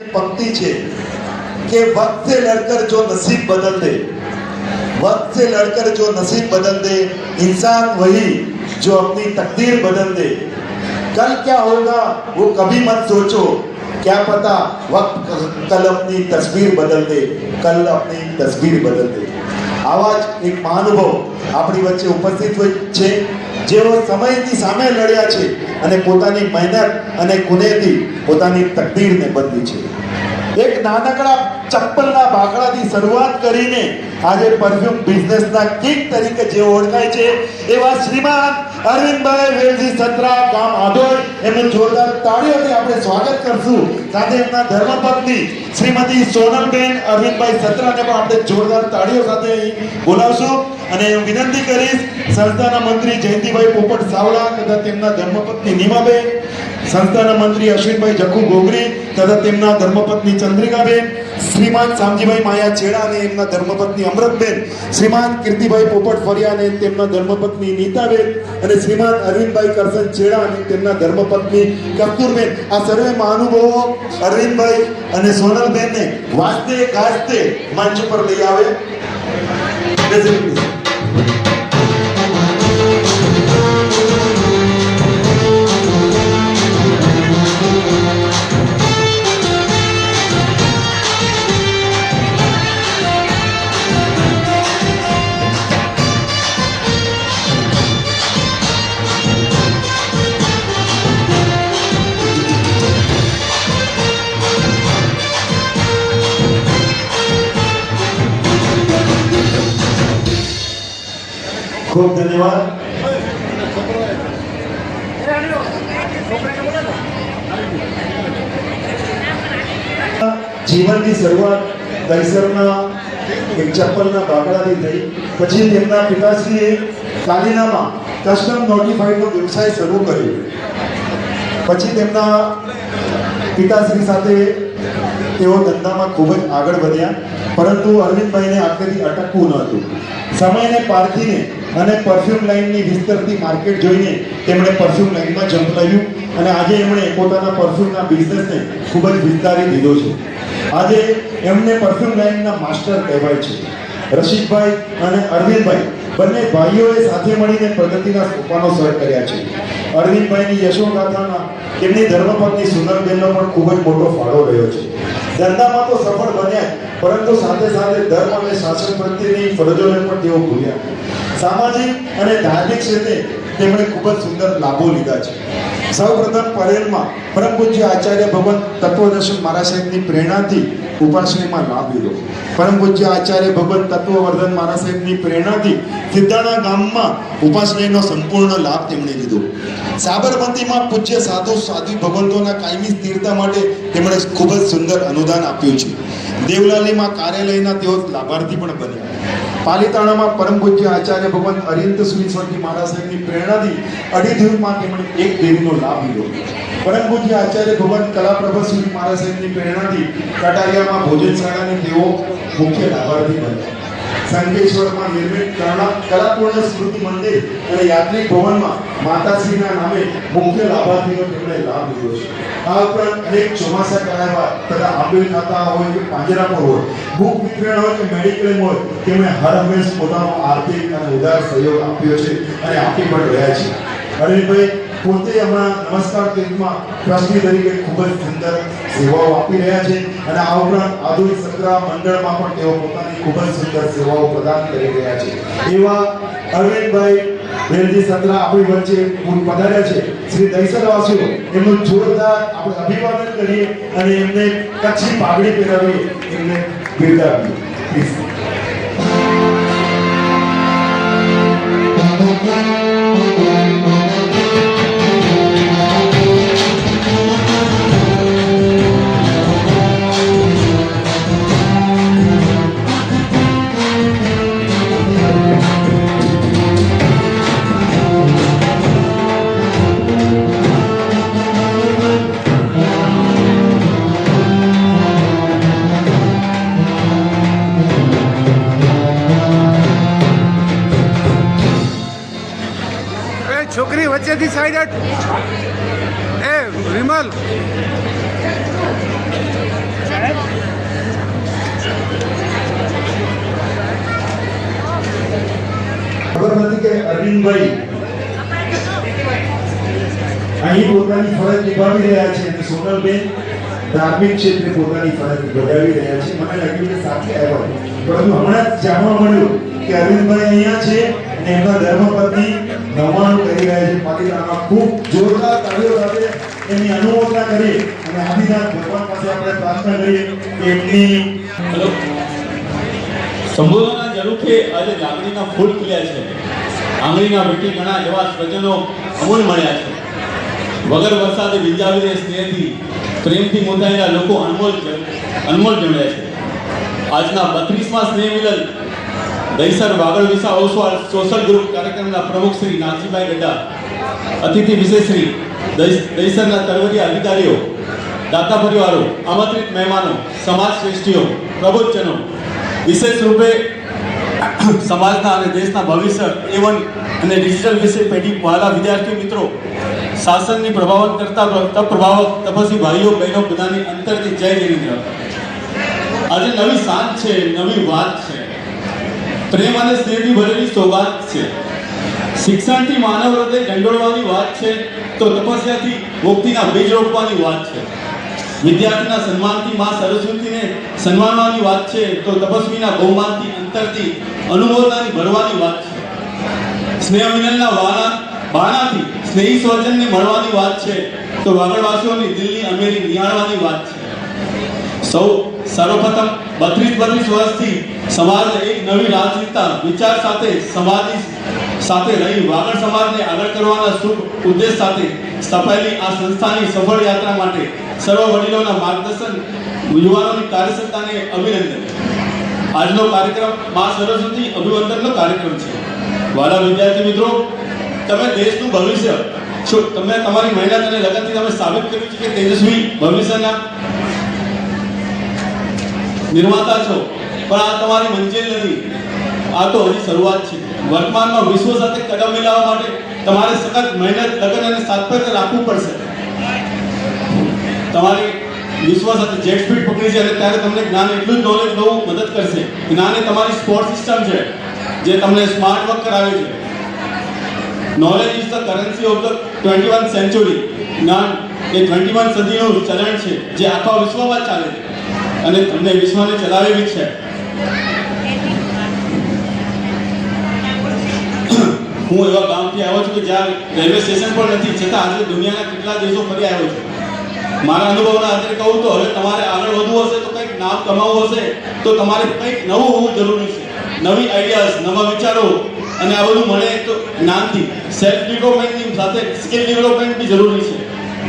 पंक्ति છે कि वक्त से लड़कर जो नसीब बदल दे वक्त से लड़कर जो नसीब बदल दे इंसान वही जो अपनी तकदीर बदल दे कल क्या होगा वो कभी मत सोचो क्या पता वक्त कल अपनी तस्वीर बदल दे कल अपनी तस्वीर बदल દે આવા જ એક મહાનુભાવ આપણી વચ્ચે ઉપસ્થિત હોય છે જેઓ સમયની સામે લડ્યા છે અને પોતાની મહેનત અને કુનેથી પોતાની તકદીરને બદલી છે. એક નાનકડા ચપ્પલના ભાગડાથી શરૂઆત કરીને આજે પરફ્યુમ બિઝનેસના કિંગ તરીકે જે ઓળખાય છે, એવા શ્રીમાન અરવિંદભાઈ વેલજી સત્રા, ગામ આધોડ એમનું જોરદાર તાળીઓથી આપણે સ્વાગત કરશું. સાથે એમના ધર્મપત્ની શ્રીમતી સોનલબેન અરવિંદભાઈ સત્રાને પણ આપણે જોરદાર તાળીઓ સાથે બોલાવશું. અને હું વિનંતી કરીશ સંસ્થાના મંત્રી જયંતિભાઈ પોપટ સાવડા તથા તેમના ધર્મપત્ની નીમાબેન, સંસ્થાના મંત્રી અશ્વિનભાઈ જખુ ગોગરી તથા તેમના ધર્મપત્ની ચંદ્રિકાબેન, શ્રીમાન શામજીભાઈ માયા છેડા અને એમના ધર્મપત્ની અમૃતબેન, શ્રીમાન કીર્તિભાઈ પોપટ ફરિયા અને તેમના ધર્મપત્ની નીતાબેન અને શ્રીમાન અરવિંદભાઈ કરસન છેડા અને તેમના ધર્મપત્ની કસ્તુરબેન. આ સર્વે મહાનુભાવો અરવિંદભાઈ અને સોનલબેનને વાસ્તે ગાજતે મંચ પર લઈ આવે. ખૂબ ધન્યવાદ. જીવનની શરૂઆત દહીસરના એક ચપ્પલના બાકડાથી થઈ. પછી તેમના પિતાશ્રીએ કાલિનામાં કસ્ટમ નોટિફાઈડનો વ્યવસાય શરૂ કર્યો. પછી તેમના પિતાશ્રી સાથે તેઓ ધંધામાં ખૂબ જ આગળ વધ્યા. પરંતુ અરવિંદભાઈને આખરી અટકવું ન હતું. સમયને પારખીને અને પરફ્યુમ લાઇનની વિસ્તરતી માર્કેટ જોઈને તેમણે પરફ્યુમ લાઇનમાં જમ્પ લાવ્યું અને આજે એમણે પોતાના પરફ્યુમના બિઝનેસને ખૂબ જ વિસ્તારી દીધો છે. આજે એમને પરફ્યુમ લાઇનના માસ્ટર કહેવાય છે. રશિકભાઈ અને અરવિંદભાઈ બંને ભાઈઓએ સાથે મળીને પ્રગતિના સોપાનો સર કર્યા છે. અરવિંદભાઈની યશોગાથામાં તેમની ધર્મપત્ની સુંદરબેનનો પણ ખૂબ જ મોટો ફાળો રહ્યો છે. ધંધામાં તો સફળ બન્યા પરંતુ સાથે સાથે ધર્મ અને શાસન પ્રત્યેની ફરજોને પણ તેઓ ભૂલ્યા. સામાજિક અને ધાર્મિક ક્ષેત્રે તેમણે ખૂબ જ સુંદર લાભો લીધા છે. સૌપ્રથમ પરેલમાં પરમ પૂજ્ય આચાર્ય ભગવાન તત્વદર્શન મહારાજ સાહેબની પ્રેરણાથી ઉપાસનીમાં લાભ લીધો. પરમ પૂજ્ય આચાર્ય ભગવાન તત્વવર્ધન મહારાજ સાહેબની પ્રેરણાથી સિદ્ધાણા ગામમાં ઉપાસનીનો સંપૂર્ણ લાભ તેમણે લીધો. સાબરમતીમાં પૂજ્ય સાધુ સાધુ ભગવંતોના કાયમી સ્થિરતા માટે તેમણે ખૂબ જ સુંદર અનુદાન આપ્યું છે. દેવલાલીમાં કાર્યાલયના તેઓ લાભાર્થી પણ બન્યા. પાલિતાણામાં પરમ પૂજ્ય આચાર્ય ભગવાન અરિંત સુરી સ્વામી મહારાજ સાહેબની પ્રેરણાથી અઢી દિવસમાં તેમણે એક દેવીનો લાભ લીધો. પરમ પૂજ્ય આચાર્ય ભગવાન કલાપ્રભા સુરી મહારાજ સાહેબની પ્રેરણાથી કટારિયામાં ભોજનશાળાની તેઓ મુખ્ય લાભાર્થી બન્યા. સંકેશ્વરમાં નિર્મિત કલા કલાપૂર્ણ સ્મૃતિ મંદિર અને યાત્રિક ભવનમાં માતાશ્રીના નામે મુખ્ય લાભાર્થીનો તેમણે લાભ લીધો છે. આ ઉપરાંત અનેક ચોમાસા કરાવ્યા તથા આંબેલ ખાતા હોય કે પાંજરાપોળ હોય, બુક વિતરણ હોય કે મેડિક્લેમ હોય, તેમણે હર હંમેશ પોતાનો આર્થિક અને ઉદાર સહયોગ આપ્યો છે અને આપી પણ રહ્યા છે. અરવિંદભાઈ, પોતે હમણાં નમસ્કાર કેન્દ્રમાં ટ્રસ્ટી તરીકે ખૂબ જ સુંદર સેવાઓ આપી રહ્યા છે અને આ ઉપરાંત આધુનિક સંગ્રહ મંડળમાં પણ તેઓ પોતાની ખૂબ જ સુંદર સેવાઓ પ્રદાન કરી રહ્યા છે. એવા અરવિંદભાઈ વેલજી સત્રા આપણી વચ્ચે પધાર્યા છે. શ્રી દહીસરવાસીઓ એમનું જોરદાર આપણે અભિવાદન કરીએ અને એમને કચ્છી પાઘડી પહેરાવી એમને બિરદાવીએ. પ્લીઝ decided hey Vimal ખબર કે અરવિંદભાઈ અહીં પોતાની ફરજ નિભાવી રહ્યા છે અને સોનલબેન ધાર્મિક ક્ષેત્રે પોતાની ફરજ બજાવી રહ્યા છે. મને લાગ્યું કે સાથે આવ્યા પરંતુ હમણાં જ જાણવા મળ્યું કે અરવિંદભાઈ અહીંયા છે અને એમના ધર્મ જોરદાર તાળીઓ સાથે એની અનુમોદના કરી અને આદિનાથ ભગવાન પાસે આપણે પ્રાર્થના કરીએ કે એમની હેલો. જરૂરથી આજે લાગણીના ફૂલ ખીલ્યા છે. આંગળીના મીઠી ઘણા એવા સ્વજનો અમૂલ મળ્યા છે. વગર વરસાદે વિંજાવીને સ્નેહથી, પ્રેમથી મોટાયેલા લોકો અનમોલ અનમોલ જમ્યા છે. આજના બત્રીસમાં સ્નેહ મિલન, દહીસર વાગડ વિસા ઓસવાળ સોશલ ગ્રુપ કાર્યક્રમના પ્રમુખ શ્રી નાથજીભાઈ ગઢા અતિથિ વિશેષશ્રી દહીસરના તરવરિયા અધિકારીઓ, દાતા પરિવારો, આમંત્રિત મહેમાનો, સમાજ શ્રેષ્ઠીઓ, પ્રબોધજનો, વિશેષ રૂપે સમાજના અને દેશના ભવિષ્ય એવન અને ડિજિટલ વિશે પેઢી વાળા વિદ્યાર્થી મિત્રો, શાસનની પ્રભાવક કરતા પ્રભાવક તપસ્વી ભાઈઓ, બહેનો બધાની અંતરથી જય જિનેન્દ્ર આજે નવી સાંજ છે, નવી વાત છે. પ્રેમ અને સ્નેહથી ભરેલી સૌગાત છે. શિક્ષણથી માનવ હૃદય ઢંગળવાની વાત છે, તો તપસ્યાથી મુક્તિના બીજ રોપવાની વાત છે. વિદ્યાર્થીના સન્માનથી માં સરસ્વતીને સન્માનવાની વાત છે, તો તપસ્વીના બહુમાનથી અંતરથી અનુમોદનાની ભરવાની વાત છે. સ્નેહ વિનલના વાના, બાણાથી સ્નેહી સ્વજનને મળવાની વાત છે, તો વાગડવાસીઓની દિલની અમેરી નિહાળવાની વાત છે. સૌ સર્વપ્રથમ બત્રીસ બત્રીસ વર્ષથી સમાજ એક નવી રાજનીતા વિચાર સાથે સમાજની સાથે રહી વાગડ સમાજને આગળ કરવાના શુભ ઉદ્દેશ સાથે સ્થપાયેલી આ સંસ્થાની સફળ યાત્રા માટે સર્વ વડીલોના માર્ગદર્શન યુવાનોની કાર્યક્ષમતાને અભિનંદન. આજનો કાર્યક્રમ મા સરસ્વતી અભિવંદનનો કાર્યક્રમ છે. વાલા વિદ્યાર્થી મિત્રો, તમે દેશનું ભવિષ્ય છો તમે તમારી મહેનત અને લગનથી તમે સાબિત કર્યું છે કે તેજસ્વી ભવિષ્યના નિર્માતા છો. પણ આ તમારી મંજિલ નથી આ તો હજી શરૂઆત છે. વર્તમાનમાં વિશ્વ સાથે કદમ મિલાવવા માટે તમારે સખત મહેનત, લગન અને સાતત્ય રાખવું પડશે. તમારી વિશ્વ સાથે જેટ સ્પીડ પકડી છે અને ત્યારે તમને જ્ઞાન એટલું જ નોલેજ બહુ મદદ કરશે જ્ઞાન એ તમારી સ્પોર્ટ સિસ્ટમ છે, જે તમને સ્માર્ટ વર્ક કરાવે છે. Knowledge is the currency of the twenty one century જ્ઞાન એ ટ્વેન્ટી વન સદીનું ચલણ છે, જે આખા વિશ્વમાં ચાલે છે અને તમને વિશ્વને ચલાવેલી છે. હું એવા ગામથી આવ્યો છું કે જ્યાં રેલવે સ્ટેશન પણ નથી, છતાં આજે દુનિયાના કેટલા દેશો ફરી આવ્યો છું. મારા અનુભવના આધારે કહું તો હવે તમારે આગળ વધવું હશે, તો કંઈક નામ કમાવવું હશે, તો તમારે કંઈક નવું હોવું જરૂરી છે. નવી આઈડિયાઝ નવા વિચારો, અને આ બધું મળે તો જ્ઞાનથી. સેલ્ફ ડેવલપમેન્ટની સાથે સ્કિલ ડેવલપમેન્ટ બી જરૂરી છે.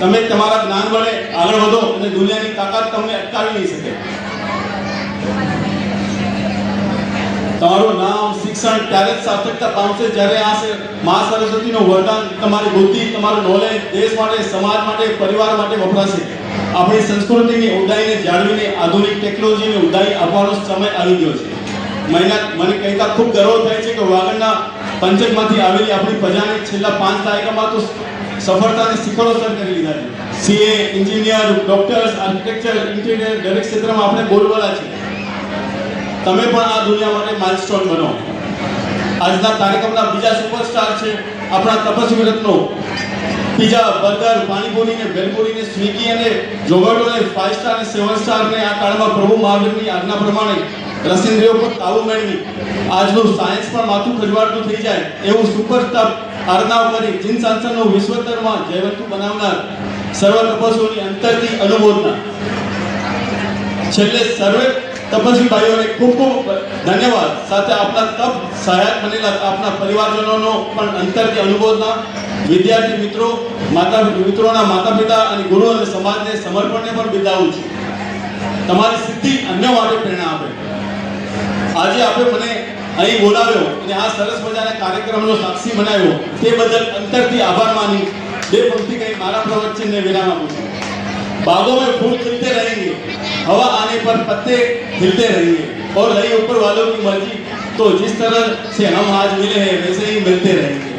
તમે તમારા જ્ઞાન વડે આગળ વધો અને દુનિયાની તાકાત તમને અટકાવી નહીં શકે. તમારું નામ, શિક્ષણ ત્યારે જ સાર્થકતા પામશે જ્યારે આ મા સરસ્વતીનું વરદાન તમારી બુદ્ધિ, તમારું નોલેજ દેશ માટે, સમાજ માટે, પરિવાર માટે વપરાશે. આપણી સંસ્કૃતિની ઉદાઈને જાળવીને આધુનિક ટેકનોલોજીની ઉદાઈ આપવાનો સમય આવી ગયો છે. મહિના મને કહેતા ખૂબ ગર્વ થાય છે કે વાગડના પંચકમાંથી આવેલી આપણી પ્રજાને છેલ્લા પાંચ દાયકામાં તો સફળતાને શિખરો સર કરી લીધા છે. CA engineer doctors architecture interior દરેક ક્ષેત્રમાં આપણે બોલવાલા છે તમે પણ આ દુનિયા માટે માઇલસ્ટોન બનો. આજના કાર્યક્રમના બીજા સુપરસ્ટાર છે આપણા તપસ્વી રત્નો પીઝા બર્ગર પાણીપુરી ને ભેલપુરી ને સ્વીગી અને જોગાડો ને ફાઇવ સ્ટાર અને સેવન સ્ટાર ને આ કાળમાં પ્રભુ મહાવીરની આજ્ઞા પ્રમાણે રસિન્દ્રિયો પર કાબુ મેળવી. આજનું સાયન્સ પણ માથું ખજવાડતું થઈ જાય એવું સુપરસ્ટાર આરનાવ કરી. જીન સાંસરનું વિશ્વતરમાં જયવંતુ બનાવનાર સર્વ તપસ્વીઓની અંતરથી અનુમોદના. છેલ્લે સર્વે તપસ્વી ભાઈઓને ખૂબ ખૂબ ધન્યવાદ. સાથે આપના તપ સહાયક બનેલા આપના પરિવારજનોનો પણ અંતરથી અનુભવના વિદ્યાર્થી મિત્રો, માતા મિત્રોના માતા પિતા અને ગુરુ અને સમાજને સમર્પણને પણ બિદાવું છું. તમારી સિદ્ધિ અન્ય માટે પ્રેરણા આપે. આજે આપે મને અહીં બોલાવ્યો અને આ સરસ મજાના કાર્યક્રમનો સાક્ષી બનાવ્યો. તે બદલ અંતરથી આભાર માની બે પંક્તિ કહી મારા પ્રવચનને વિરામ આપું છું. बागों में फूल खिलते रहेंगे हवा आने पर पत्ते हिलते रहेंगे और रही ऊपर वालों की मर्जी तो जिस तरह से हम आज मिले हैं वैसे ही मिलते रहेंगे